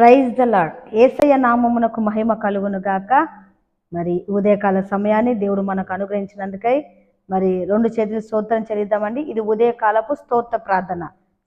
Praise the lord ఏసయ్య నామమునకు మహిమ కలుగును గాక. మరి ఉదయకాల సమయాన్ని దేవుడు మనకు అనుగ్రహించినందుకై మరి రెండు చేతులు స్తోత్రం చెల్లిద్దామండి. ఇది ఉదయకాలపు స్తోత్ర ప్రార్థన.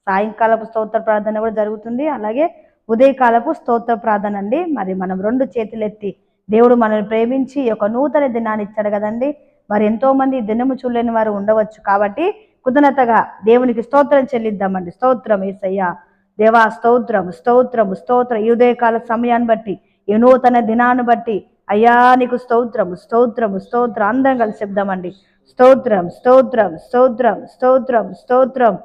సాయంకాలపు స్తోత్ర ప్రార్థన కూడా జరుగుతుంది. అలాగే ఉదయకాలపు స్తోత్ర ప్రార్థన అండి. మరి మనం రెండు చేతులు ఎత్తి దేవుడు మనల్ని ప్రేమించి ఈ యొక్క నూతన దినాన్ని ఇచ్చాడు కదండి. మరి ఎంతో మంది దినము చూడలేని వారు ఉండవచ్చు కాబట్టి కుదనతగా దేవునికి స్తోత్రం చెల్లిద్దామండి. స్తోత్రం ఏసయ్యా. దేవా స్తోత్రం స్తోత్రం స్తోత్ర యుదయకాల సమయాన్ని బట్టి ఈ నూతన దినాన్ని బట్టి అయ్యా నీకు స్తోత్రం స్తోత్రం స్తోత్ర అందరం కలిసి చెప్దామండి స్తోత్రం స్తోత్రం స్తోత్రం స్తోత్రం స్తోత్రం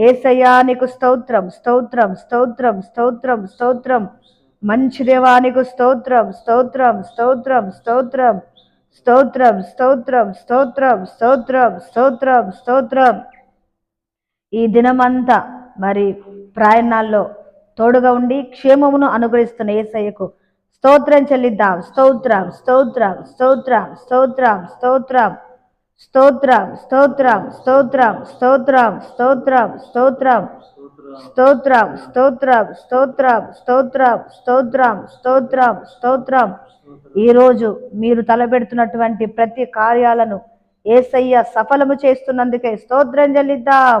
ఏసయ్యా నీకు స్తోత్రం స్తోత్రం స్తోత్రం స్తోత్రం స్తోత్రం మంచి దేవానికి స్తోత్రం స్తోత్రం స్తోత్రం స్తోత్రం స్తోత్రం స్తోత్రం స్తోత్రం స్తోత్రం స్తోత్రం స్తోత్రం ఈ దినమంతా మరి ప్రయాణాల్లో తోడుగా ఉండి క్షేమమును అనుగ్రహిస్తున్న ఏసయ్యకు స్తోత్రం చెల్లిద్దాం స్తోత్రం స్తోత్రం స్తోత్రం స్తోత్రం స్తోత్రం స్తోత్రం స్తోత్రం స్తోత్రం స్తోత్రం స్తోత్రం స్తోత్రం స్తోత్రం స్తోత్రం స్తోత్రం స్తోత్రం స్తోత్రం స్తోత్రం స్తోత్రం ఈరోజు మీరు తలపెడుతున్నటువంటి ప్రతి కార్యాలను ఏసయ్య సఫలము చేస్తున్నందుకే స్తోత్రం చెల్లిద్దాం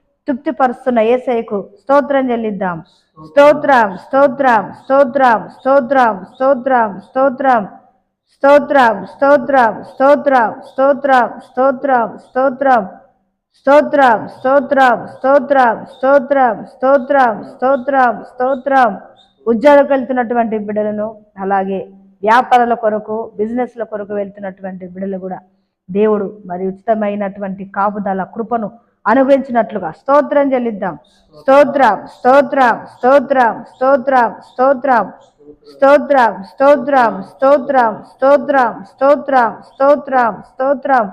తృప్తిపరుస్తున్న ఏసైకు స్తోత్రం చెల్లిద్దాం స్తోత్రం స్తోత్రం స్తోత్రం స్తోత్రం స్తోత్రం స్తోత్రం స్తోత్రం స్తోత్రం స్తోత్రం స్తోత్రం స్తోత్రం స్తోత్రం స్తోత్రం స్తోత్రం స్తోత్రం స్తోత్రం స్తోత్రం స్తోత్రం స్తోత్రం ఉద్యోగాలకు వెళ్తున్నటువంటి బిడ్డలను అలాగే వ్యాపారాల కొరకు బిజినెస్ల కొరకు వెళ్తున్నటువంటి బిడ్డలు కూడా దేవుడు మరి ఉచితమైనటువంటి కాపుదల కృపను అనుగ్రహించినట్లుగా స్తోత్రం చెల్లిద్దాం స్తోత్రం స్తోత్రం స్తోత్రం స్తోత్రం స్తోత్రం స్తోత్రం స్తోత్రం స్తోత్రం స్తోత్రం స్తోత్రం స్తోత్రం స్తోత్రం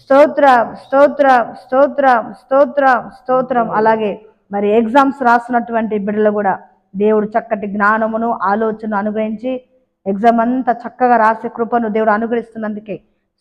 స్తోత్రం స్తోత్రం స్తోత్రం స్తోత్రం స్తోత్రం అలాగే మరి ఎగ్జామ్స్ రాసినటువంటి బిడ్డలు కూడా దేవుడు చక్కటి జ్ఞానమును ఆలోచన అనుగ్రహించి ఎగ్జామ్ అంతా చక్కగా రాసే కృపను దేవుడు అనుగ్రహిస్తున్నందుకే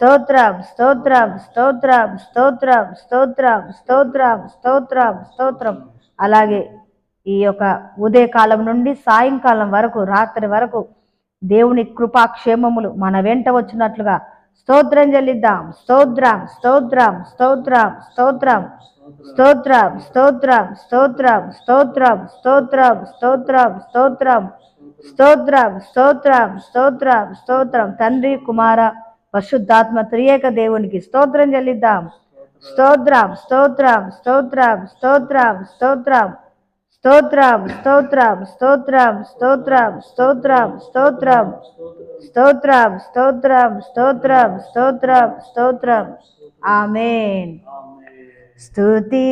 స్తోత్రం స్తోత్రం స్తోత్రం స్తోత్రం స్తోత్రం స్తోత్రం స్తోత్రం స్తోత్రం అలాగే ఈ యొక్క ఉదయకాలం నుండి సాయంకాలం వరకు రాత్రి వరకు దేవుని కృపాక్షేమములు మన వెంట వచ్చినట్లుగా స్తోత్రం చెల్లిద్దాం స్తోత్రం స్తోత్రం స్తోత్రం స్తోత్రం స్తోత్రం స్తోత్రం స్తోత్రం స్తోత్రం స్తోత్రం స్తోత్రం స్తోత్రం స్తోత్రం స్తోత్రం స్తోత్రం స్తోత్రం తండ్రి కుమార పరిశుద్ధాత్మ త్రియేక దేవునికి స్తోత్రం చెల్లిద్దాం స్తోత్రం స్తోత్రం స్తోత్రం స్తోత్రం స్తోత్రం స్తోత్రం స్తోత్రం స్తోత్రం స్తోత్రం స్తోత్రం స్తోత్రం స్తోత్రం స్తోత్రం స్తోత్రం స్తోత్రం స్తోత్రం ఆమెన్ స్తుతించెదాని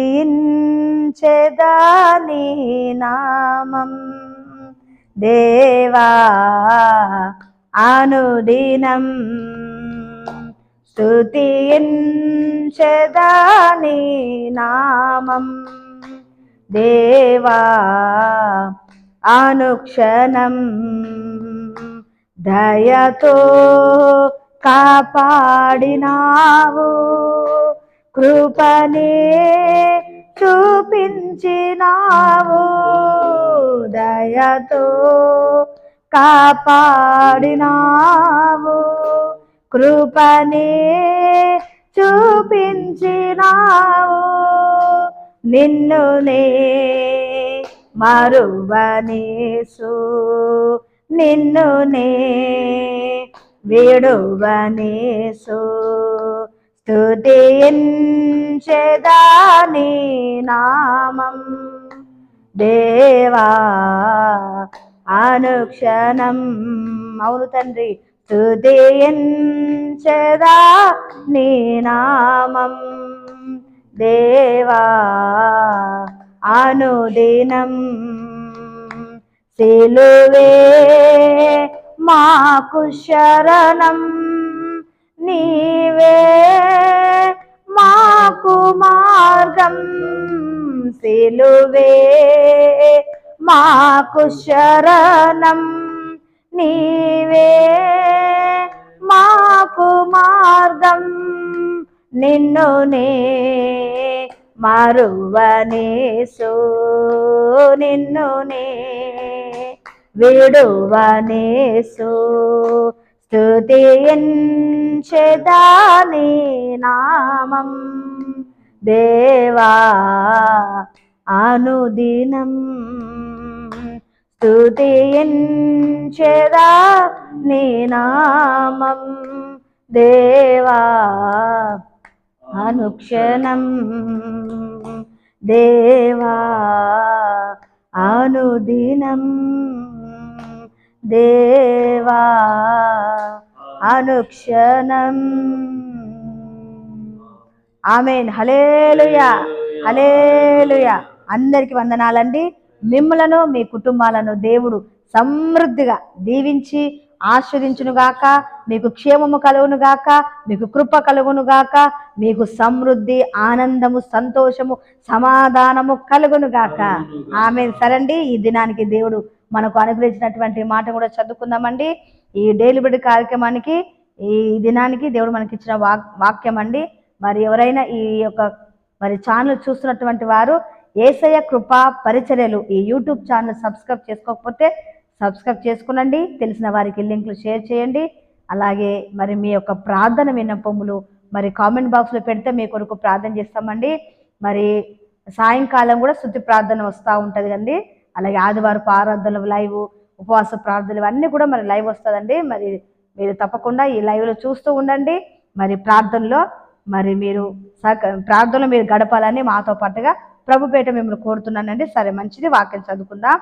నామం దేవా అనుదినం స్తుతించెదాని నామం? దేవా అనుక్షణం దయతో కాపాడినావు. కృపనే చూపించినావు. దయతో కాపాడినావు. కృపనే చూపించినావు. నిన్ను నే మరువనేసు. నిన్ను నే విడువనేసు. స్తుతించెదాని నామం. దేవా అనుక్షణం. అవును తండ్రి స్తుతించెదా నీ నామం దేవా అనుదినం. సిలువే మాకు శరణం నీవే మాకు మార్గం. సిలువే మాకు శరణం. నీవే మాకు మార్గం. నిన్ను నే మరువనేసు. నిన్ను నే విడువనేసు. స్తుతించెదాని నామం. దేవా అనుదినం స్తుతించెదా నీ నామం దేవా. అనుక్షణం దేవా. అనుదినం దేవా. అనుక్షణం. ఆమెన్. హలేలుయా హలేలుయా అందరికి వందనాలండి. మిమ్మలను మీ కుటుంబాలను దేవుడు సమృద్ధిగా దీవించి ఆస్వాదించును గాక మీకు క్షేమము కలుగును గాక మీకు కృప కలుగును గాక మీకు సమృద్ధి ఆనందము సంతోషము సమాధానము కలుగును గాక ఆమె సరండి ఈ దినానికి దేవుడు మనకు అనుగ్రహించినటువంటి మాట కూడా చదువుకుందామండి. ఈ డైలీ బిడ్ కార్యక్రమానికి ఈ దినానికి దేవుడు మనకి ఇచ్చిన వాక్ వాక్యం అండి మరి ఎవరైనా ఈ యొక్క మరి ఛానల్ చూస్తున్నటువంటి వారు ఏసయ్య కృప పరిచర్యలు ఈ యూట్యూబ్ ఛానల్ సబ్స్క్రైబ్ చేసుకోకపోతే సబ్స్క్రైబ్ చేసుకునండి. తెలిసిన వారికి లింకులు షేర్ చేయండి. అలాగే మరి మీ యొక్క ప్రార్థన విన్నపములు మరి కామెంట్ బాక్స్లో పెడితే మీ కొరకు ప్రార్థన చేస్తామండి. మరి సాయంకాలం కూడా శుద్ధి ప్రార్థన వస్తూ ఉంటుంది కండి. అలాగే ఆదివారపు ఆరాధనలు లైవ్ ఉపవాస ప్రార్థనలు ఇవన్నీ కూడా మరి లైవ్ వస్తుందండి. మరి మీరు తప్పకుండా ఈ లైవ్లో చూస్తూ ఉండండి. మరి ప్రార్థనలో మరి మీరు సహక ప్రార్థనలో మీరు గడపాలని మాతో పాటుగా ప్రభుపేట మిమ్మల్ని కోరుతున్నానండి. సరే మంచిది వాక్యం చదువుకుందాం.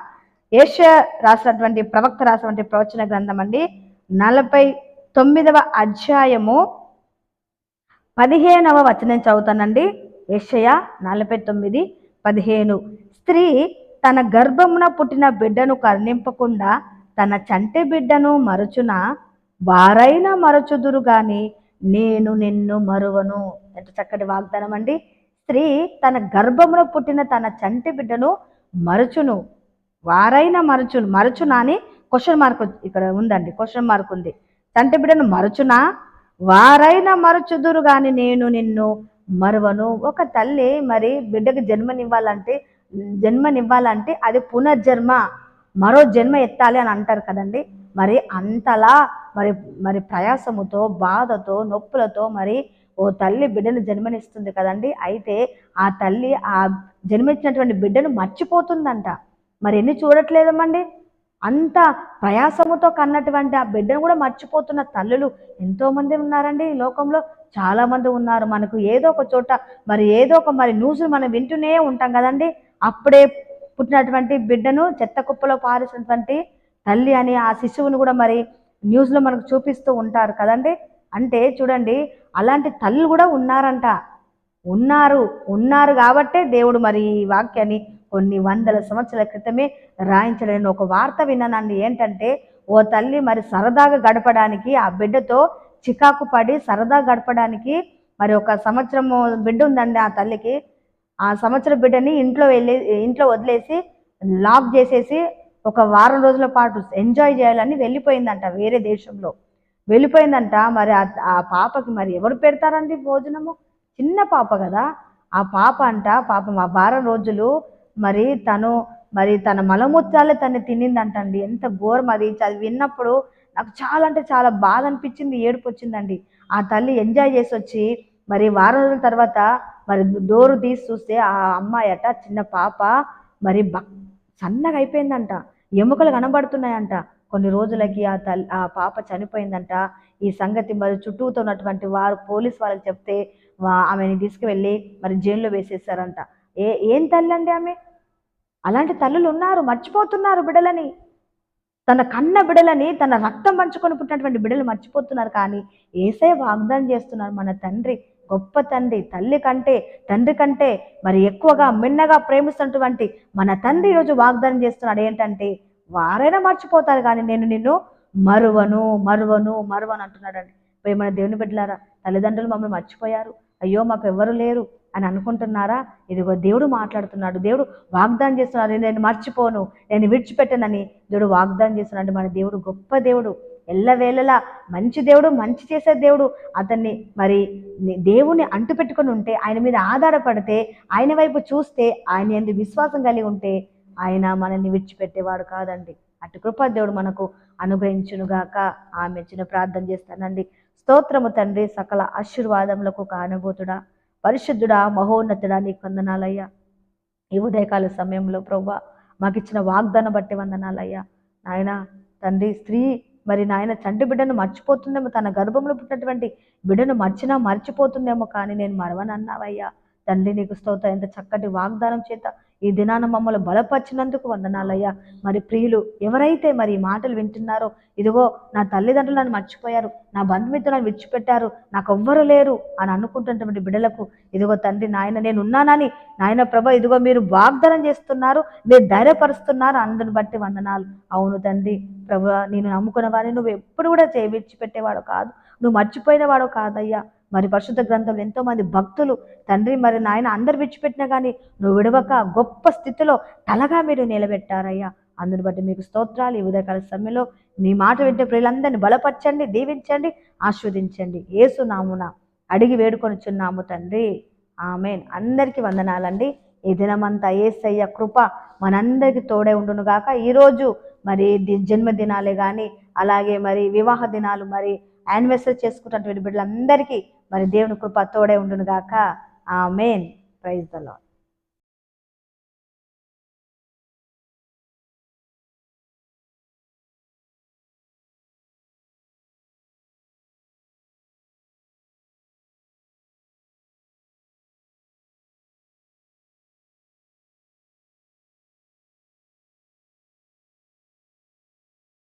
ఏషియా రాసినటువంటి ప్రవక్త రాసినటువంటి ప్రవచన గ్రంథం అండి. నలభై తొమ్మిదవ అధ్యాయము పదిహేనవ వచనం చదువుతానండి. యెషయా నలభై తొమ్మిది పదిహేను. స్త్రీ తన గర్భమున పుట్టిన బిడ్డను కరుణింపకుండా తన చంటి బిడ్డను మరచున? వారైనా మరచుదురు గాని నేను నిన్ను మరువను. ఎంత చక్కటి వాగ్దానం అండి. స్త్రీ తన గర్భమున పుట్టిన తన చంటి బిడ్డను మరచును. వారైనా మరచును మరచునా అని క్వశ్చన్ మార్క్ ఇక్కడ ఉందండి క్వశ్చన్ మార్క్ ఉంది. చంటి బిడ్డను మరచునా? వారైనా మరచుదురు కానీ నేను నిన్ను మరువను. ఒక తల్లి మరి బిడ్డకు జన్మనివ్వాలంటే జన్మనివ్వాలంటే అది పునర్జన్మ. మరో జన్మ ఎత్తాలి అని అంటారు కదండి. మరి అంతలా మరి మరి ప్రయాసముతో బాధతో నొప్పులతో మరి ఓ తల్లి బిడ్డను జన్మనిస్తుంది కదండి. అయితే ఆ తల్లి ఆ జన్మించినటువంటి బిడ్డను మర్చిపోతుందంట. మరి ఎన్ని చూడట్లేదమ్మండి అంత ప్రయాసముతో కన్నటువంటి ఆ బిడ్డను కూడా మర్చిపోతున్న తల్లులు ఎంతోమంది ఉన్నారండి ఈ లోకంలో. చాలామంది ఉన్నారు. మనకు ఏదో ఒక చోట మరి ఏదో ఒక మరి న్యూస్లు మనం వింటూనే ఉంటాం కదండి. అప్పుడే పుట్టినటువంటి బిడ్డను చెత్త కుప్పలో పారేసినటువంటి తల్లి అని ఆ శిశువును కూడా మరి న్యూస్లో మనకు చూపిస్తూ ఉంటారు కదండి? అంటే చూడండి అలాంటి తల్లులు కూడా ఉన్నారంట. ఉన్నారు ఉన్నారు కాబట్టే దేవుడు మరి ఈ వాక్యాన్ని కొన్ని వందల సంవత్సరాల క్రితమే రాయించలేని ఒక వార్త విన్నానండి. ఏంటంటే ఓ తల్లి మరి సరదాగా గడపడానికి ఆ బిడ్డతో చికాకు పడి సరదా గడపడానికి మరి ఒక సంవత్సరం బిడ్డ ఉందండి ఆ తల్లికి. ఆ సంవత్సరం బిడ్డని ఇంట్లో వెళ్ళి ఇంట్లో వదిలేసి లాక్ చేసేసి ఒక వారం రోజుల పాటు ఎంజాయ్ చేయాలని వెళ్ళిపోయిందంట వేరే దేశంలో. వెళ్ళిపోయిందంట మరి ఆ- పాపకి మరి ఎవరు పెడతారండి భోజనము? చిన్న పాప కదా. ఆ పాప అంట పాపం ఆ వారం రోజులు మరి తను మరి తన మలమూత్రాలే తను తినిందంటండి. ఎంత ఘోరం అది. చదివి విన్నప్పుడు నాకు చాలా అంటే చాలా బాధ అనిపించింది ఏడుపు వచ్చిందండి. ఆ తల్లి ఎంజాయ్ చేసి వచ్చి మరి వారం రోజుల తర్వాత మరి డోరు తీసి చూస్తే ఆ అమ్మాయి అట చిన్న పాప మరి బ సన్నగా అయిపోయిందంట. ఎముకలు కనబడుతున్నాయంట. కొన్ని రోజులకి ఆ తల్లి ఆ పాప చనిపోయిందంట. ఈ సంగతి మరి చుట్టూతో ఉన్నటువంటి వారు పోలీస్ వాళ్ళకి చెప్తే వా- ఆమెని తీసుకువెళ్ళి మరి జైల్లో వేసేసారంట ఏ ఏం తల్లి అండి ఆమె? అలాంటి తల్లులు ఉన్నారు మర్చిపోతున్నారు బిడలని. తన కన్న బిడలని తన రక్తం పంచుకొని పుట్టినటువంటి బిడలు మర్చిపోతున్నారు. కానీ ఏసే వాగ్దానం చేస్తున్నారు మన తండ్రి. గొప్ప తండ్రి తల్లి కంటే తండ్రి కంటే మరి ఎక్కువగా మిన్నగా ప్రేమిస్తున్నటువంటి మన తండ్రి ఈరోజు వాగ్దానం చేస్తున్నాడు. ఏంటంటే వారైనా మర్చిపోతారు కానీ నేను నిన్ను మరువను మరువను మరువను అంటున్నాడండి. ప్రేమైన దేవుని బిడ్డలారా తల్లిదండ్రులు మమ్మల్ని మర్చిపోయారు. అయ్యో మాకు ఎవరు లేరు అని అనుకుంటున్నారా? ఇదిగో దేవుడు మాట్లాడుతున్నాడు. దేవుడు వాగ్దానం చేస్తున్నాడు. నేను మర్చిపోను నేను విడిచిపెట్టనని దేవుడు వాగ్దానం చేస్తున్నాడు. మన దేవుడు గొప్ప దేవుడు. ఎల్లవేళలా మంచి దేవుడు మంచి చేసే దేవుడు. అతన్ని మరి ని- దేవుని అంటు పెట్టుకొని ఉంటే ఆయన మీద ఆధారపడితే ఆయన వైపు చూస్తే ఆయన ఎందు విశ్వాసం కలిగి ఉంటే ఆయన మనల్ని విడిచిపెట్టేవాడు కాదండి. అటు కృపా దేవుడు మనకు అనుగ్రహించునుగాక. ఆమె చిన్న ప్రార్థన చేస్తానండి. స్తోత్రము తండ్రి సకల ఆశీర్వాదములకు కానుభూతుడా పరిశుద్ధుడా మహోన్నతుడా నీకు వందనాలయ్యా. ఈ ఉదయకాల సమయంలో ప్రభా మాకు ఇచ్చిన వాగ్దానం బట్టి వందనాలయ్యా. నాయన తండ్రి స్త్రీ మరి నాయన చంటి బిడ్డను మర్చిపోతుందేమో తన గర్భంలో పుట్టినటువంటి బిడ్డను మర్చినా మర్చిపోతుందేమో కానీ నేను మరవనన్నావయ్యా. తండ్రి నీకు స్తోత ఎంత చక్కటి వాగ్దానం చేత ఈ దినాన మమ్మల్ని బలపరిచినందుకు వందనాలయ్యా. మరి ప్రియులు ఎవరైతే మరి ఈ మాటలు వింటున్నారో ఇదిగో నా తల్లిదండ్రులు నన్ను మర్చిపోయారు నా బంధుమిత్రులను విడిచిపెట్టారు నాకు ఎవ్వరు లేరు అని అనుకుంటున్నటువంటి బిడ్డలకు ఇదిగో తండ్రి నాయన నేను ఉన్నానని నాయన ప్రభ ఇదిగో మీరు వాగ్దానం చేస్తున్నారు మీరు ధైర్యపరుస్తున్నారు అందుని బట్టి వందనాలు. అవును తండ్రి ప్రభు నేను నమ్ముకున్న వారిని నువ్వు ఎప్పుడు కూడా చేయి విడిచిపెట్టేవాడు కాదు నువ్వు మర్చిపోయినవాడు కాదయ్యా. మరి పరిశుద్ధ గ్రంథంలో ఎంతోమంది భక్తులు తండ్రి మరి నాయన అందరు విడిచిపెట్టినా కానీ నువ్వు విడవక గొప్ప స్థితిలో తలగా మీరు నిలబెట్టారయ్యా. అందుని బట్టి మీకు స్తోత్రాలు ఈ ఉదయకాల సమయంలో. మీ మాట వింటే ప్రియులందరినీ బలపరచండి దీవించండి ఆస్వాదించండి ఏసు నామున అడిగి వేడుకొనిచున్నాము తండ్రి. ఆమెన్. అందరికీ వందనాలండి. ఈ దినమంతా ఏసయ్య కృప మనందరికీ తోడే ఉండును గాక. ఈరోజు మరి జన్మదినాలే కానీ అలాగే మరి వివాహ దినాలు మరి యానివర్సరీ చేసుకున్నటువంటి బిడ్డలందరికీ మరి దేవుని కృప తోడే ఉండును గాక ఆమెన్. Praise the lord